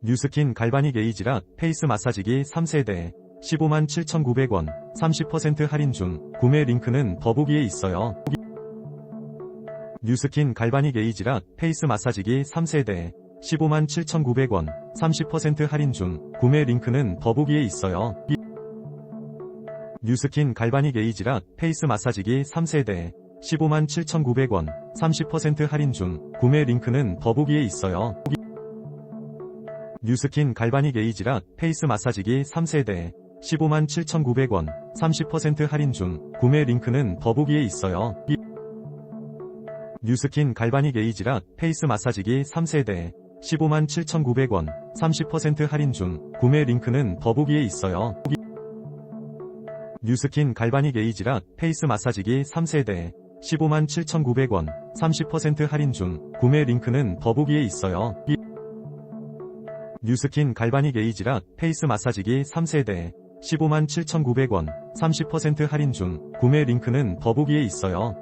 뉴스킨 갈바닉 에이지락 페이스 마사지기 3세대 15만 7,900원 30% 할인 중 구매 링크는 더보기에 있어요. 뉴스킨 갈바닉 에이지락 페이스 마사지기 3세대 15만 7,900원 30% 할인 중 구매 링크는 더보기에 있어요. 뉴스킨 갈바닉 에이지락 페이스 마사지기 3세대 15만 7,900원 30% 할인 중 구매 링크는 더보기에 있어요. 뉴스킨 갈바닉 에이지락 페이스 마사지기 3세대 15만 7,900원 30% 할인 중 구매 링크는 더보기에 있어요. 뉴스킨 갈바닉 에이지락 페이스 마사지기 3세대 15만 7,900원 30% 할인 중 구매 링크는 더보기에 있어요. 뉴스킨 갈바닉 에이지락 페이스 마사지기 3세대 15만 7,900원 30% 할인 중 구매 링크는 더보기에 있어요. 뉴스킨 갈바닉 에이지락 페이스 마사지기 3세대 15만 7,900원 30% 할인 중 구매 링크는 더보기에 있어요.